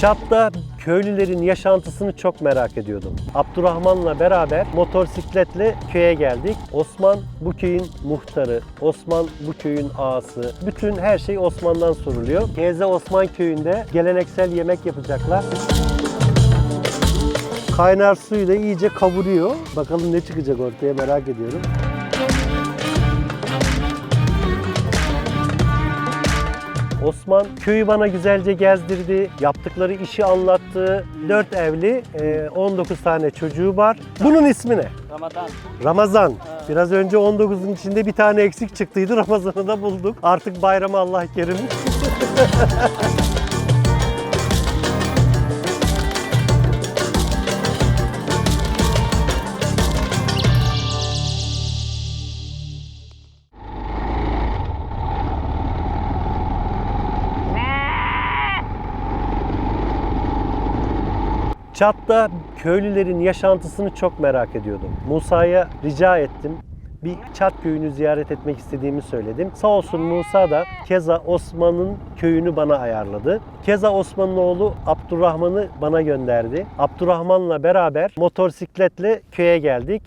Çat'ta köylülerin yaşantısını çok merak ediyordum. Abdurrahman'la beraber motosikletle köye geldik. Osman bu köyün muhtarı, Osman bu köyün ağası. Bütün her şey Osman'dan soruluyor. Geze Osman köyünde geleneksel yemek yapacaklar. Kaynar suyu da iyice kavuruyor. Bakalım ne çıkacak ortaya merak ediyorum. Osman köyü bana güzelce gezdirdi. Yaptıkları işi anlattı. 4 evli, e, 19 tane çocuğu var. Bunun ismi ne? Ramadan. Ramazan. Biraz önce 19'un içinde bir tane eksik çıktıydı. Ramazan'ı da bulduk. Artık bayramı Allah kerim. Çat'ta köylülerin yaşantısını çok merak ediyordum. Musa'ya rica ettim. Bir Çat köyünü ziyaret etmek istediğimi söyledim. Sağ olsun Musa da Keza Osman'ın köyünü bana ayarladı. Keza Osman'ın oğlu Abdurrahman'ı bana gönderdi. Abdurrahman'la beraber motosikletle köye geldik.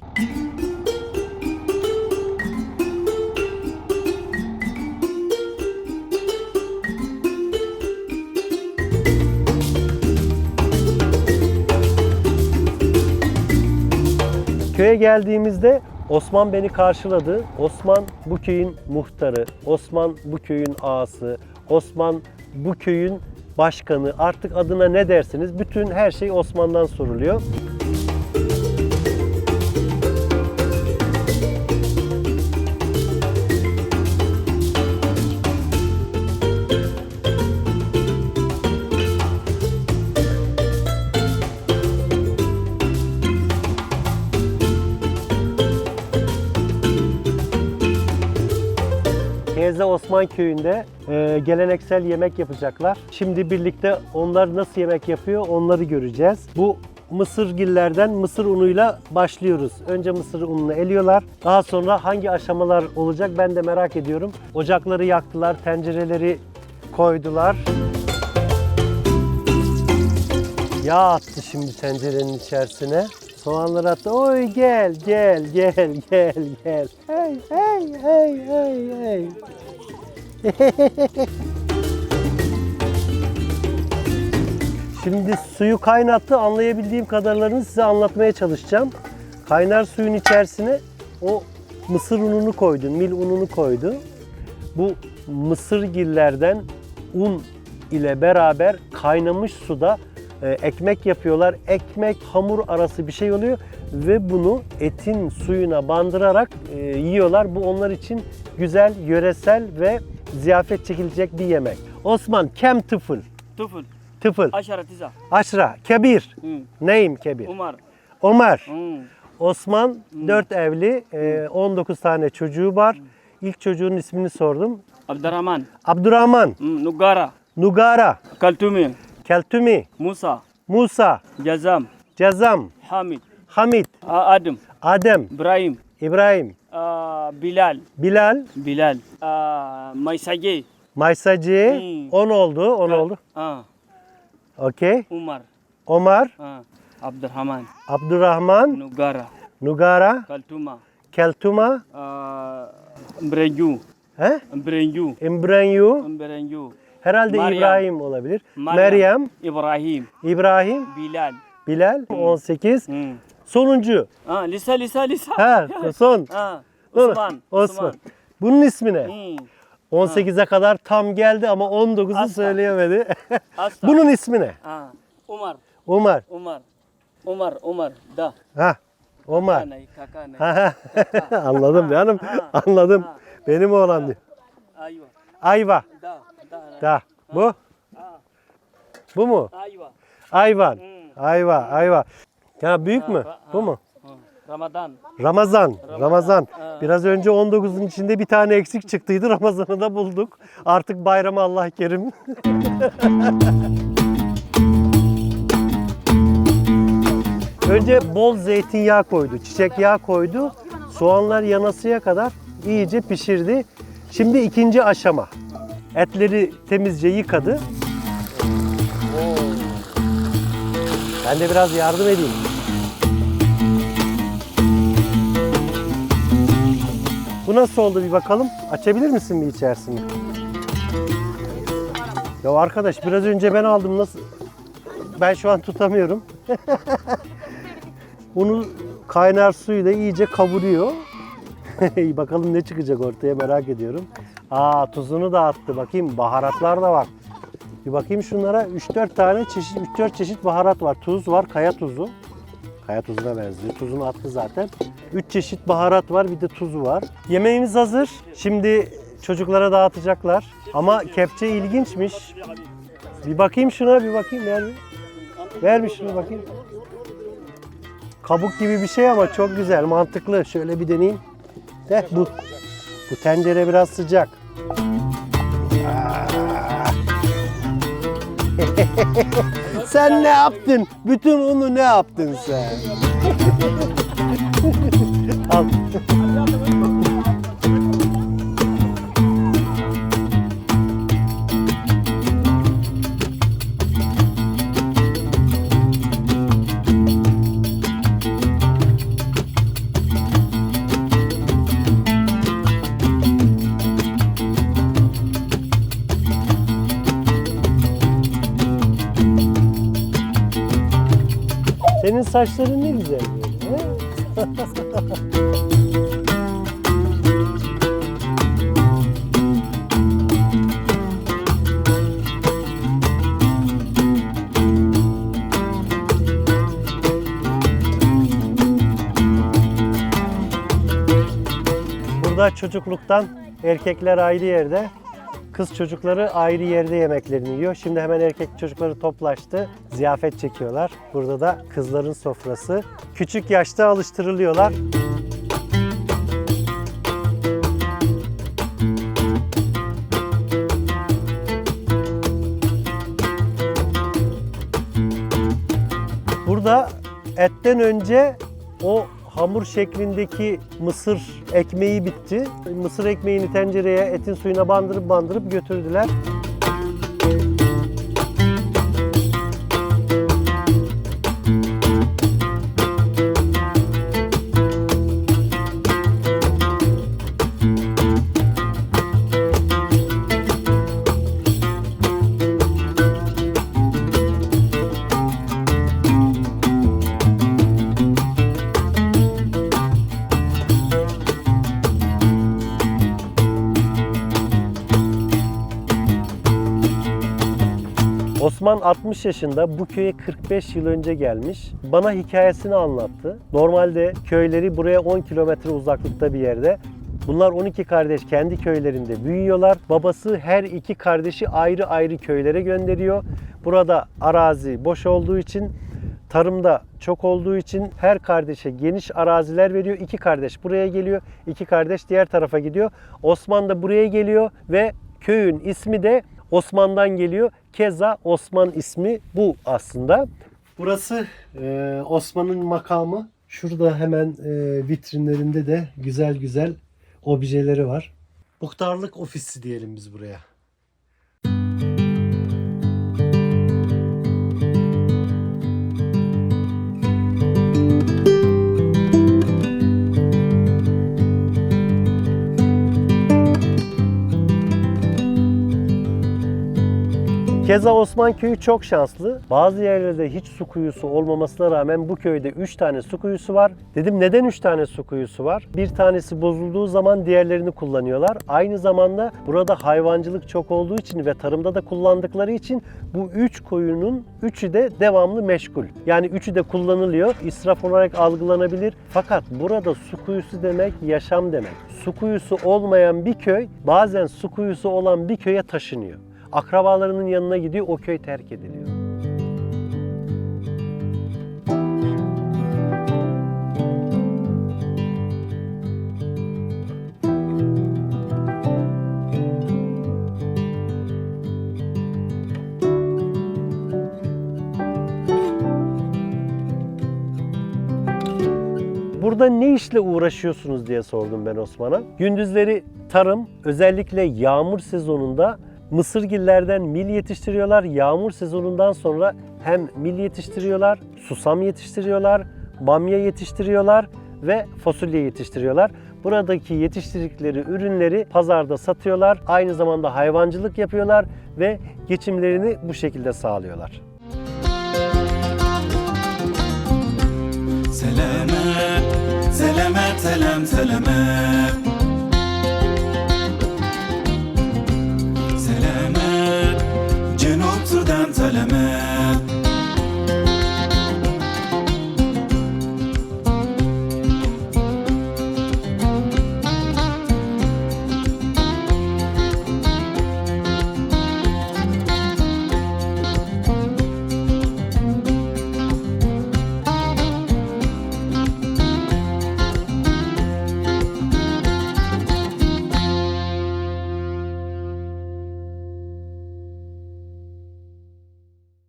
Köye geldiğimizde Osman beni karşıladı. Osman bu köyün muhtarı, Osman bu köyün ağası, Osman bu köyün başkanı. Artık adına ne dersiniz? Bütün her şey Osman'dan soruluyor. Geze Osman Köyü'nde e, geleneksel yemek yapacaklar. Şimdi birlikte onlar nasıl yemek yapıyor onları göreceğiz. Bu mısırgillerden mısır unuyla başlıyoruz. Önce mısır ununu eliyorlar. Daha sonra hangi aşamalar olacak ben de merak ediyorum. Ocakları yaktılar, tencereleri koydular. Yağ attı şimdi tencerenin içerisine. Soğanları attı. Oy gel gel gel gel gel. Hey hey hey hey hey. Şimdi suyu kaynattı. Anlayabildiğim kadarlarını size anlatmaya çalışacağım. Kaynar suyun içerisine o mısır ununu koydu, mil ununu koydu. Bu mısırgillerden un ile beraber kaynamış suda e, ekmek yapıyorlar. Ekmek hamur arası bir şey oluyor ve bunu etin suyuna bandırarak e, yiyorlar. Bu onlar için güzel, yöresel ve ziyafet çekilecek bir yemek. Osman kem tıfıl. Tuful. Tıfıl. Aşara tiza. Aşra. Kebir. Hmm. Neyim kebir? Umar. Ömer. Hmm. Osman 4 evli, e, 19 tane çocuğu var. İlk çocuğun ismini sordum. Abdurrahman. Abdurrahman, Hmm. Nugara. Nugara, Kaltumi. Keltumi, Musa. Musa, Jazam. Cezam, Hamid. Hamid, A- Adam. Adem, İbrahim. İbrahim, Ah, Bilal. Bilal, Bilal. Maysage. Maysacı, Hmm. 10 oldu, 10 oldu. Ah, Okey. Umar. Omar, Ah, Abdurrahman. Abdurrahman, Nugara. Nugara, Kaltuma. Keltuma, Mbrenju. he? Mbrenju. İmbrenyu, Mbrenju. Herhalde Meryem. İbrahim olabilir. Meryem. Meryem, İbrahim. İbrahim, Bilal. Bilal, 18. Hmm. Sonuncu. Ah, Lisa, Lisa, Lisa. Ha, son. Dur, Osman. Osman. Bunun ismi ne? Hmm. 18'e kadar tam geldi ama 19'u Asla. söyleyemedi. Asla. Bunun ismi ne? Ah, Umar. Umar. Umar. Umar, Umar. Da. Ha. Omar. Kakanay, kakanay. Ha, ha. Anladım canım. Anladım. Benim oğlan diyor. Ayva. Ayva. Da. Da. Bu? Bu mu? ayva. Ayvan. Hmm. Ayva. Ayva. Ya büyük mü? Bu mu? Ramazan. Ramazan. Ramazan. Biraz önce 19'un içinde bir tane eksik çıktıydı. Ramazan'ı da bulduk. Artık bayramı Allah kerim. Önce bol zeytinyağı koydu, çiçek yağı koydu. Soğanlar yanasıya kadar iyice pişirdi. Şimdi ikinci aşama. Etleri temizce yıkadı. Ben de biraz yardım edeyim. Bu nasıl oldu bir bakalım. Açabilir misin bir içerisini? Ya arkadaş biraz önce ben aldım nasıl? Ben şu an tutamıyorum. Bunu kaynar suyla iyice kavuruyor. bakalım ne çıkacak ortaya merak ediyorum. Aa tuzunu da attı. Bakayım baharatlar da var. Bir bakayım şunlara 3-4 tane çeşit 3-4 çeşit baharat var. Tuz var, kaya tuzu. Kaya tuzuna benziyor. Tuzunu attı zaten. 3 çeşit baharat var, bir de tuzu var. Yemeğimiz hazır. Şimdi çocuklara dağıtacaklar. Ama kepçe ilginçmiş. Bir bakayım şuna, bir bakayım ver. Ver bir şunu bakayım. Kabuk gibi bir şey ama çok güzel, mantıklı. Şöyle bir deneyeyim. De bu bu tencere biraz sıcak. sen ne yaptın? Bütün unu ne yaptın sen? Al. Senin saçların ne güzel böyle. Burada çocukluktan erkekler ayrı yerde, kız çocukları ayrı yerde yemeklerini yiyor. Şimdi hemen erkek çocukları toplaştı, ziyafet çekiyorlar. Burada da kızların sofrası. Küçük yaşta alıştırılıyorlar. Burada etten önce o hamur şeklindeki mısır ekmeği bitti. Mısır ekmeğini tencereye etin suyuna bandırıp bandırıp götürdüler. Osman 60 yaşında bu köye 45 yıl önce gelmiş. Bana hikayesini anlattı. Normalde köyleri buraya 10 kilometre uzaklıkta bir yerde. Bunlar 12 kardeş kendi köylerinde büyüyorlar. Babası her iki kardeşi ayrı ayrı köylere gönderiyor. Burada arazi boş olduğu için tarımda çok olduğu için her kardeşe geniş araziler veriyor. İki kardeş buraya geliyor, iki kardeş diğer tarafa gidiyor. Osman da buraya geliyor ve köyün ismi de Osman'dan geliyor. Keza Osman ismi bu aslında. Burası e, Osman'ın makamı. Şurada hemen e, vitrinlerinde de güzel güzel objeleri var. Muhtarlık ofisi diyelim biz buraya. Keza Osman Köyü çok şanslı. Bazı yerlerde hiç su kuyusu olmamasına rağmen bu köyde 3 tane su kuyusu var. Dedim neden 3 tane su kuyusu var? Bir tanesi bozulduğu zaman diğerlerini kullanıyorlar. Aynı zamanda burada hayvancılık çok olduğu için ve tarımda da kullandıkları için bu 3 kuyunun 3'ü de devamlı meşgul. Yani 3'ü de kullanılıyor. İsraf olarak algılanabilir. Fakat burada su kuyusu demek yaşam demek. Su kuyusu olmayan bir köy bazen su kuyusu olan bir köye taşınıyor akrabalarının yanına gidiyor, o köy terk ediliyor. Burada ne işle uğraşıyorsunuz diye sordum ben Osman'a. Gündüzleri tarım, özellikle yağmur sezonunda Mısırgillerden mil yetiştiriyorlar. Yağmur sezonundan sonra hem mil yetiştiriyorlar, susam yetiştiriyorlar, bamya yetiştiriyorlar ve fasulye yetiştiriyorlar. Buradaki yetiştirdikleri ürünleri pazarda satıyorlar. Aynı zamanda hayvancılık yapıyorlar ve geçimlerini bu şekilde sağlıyorlar. Selamet, selamet, selam, selamet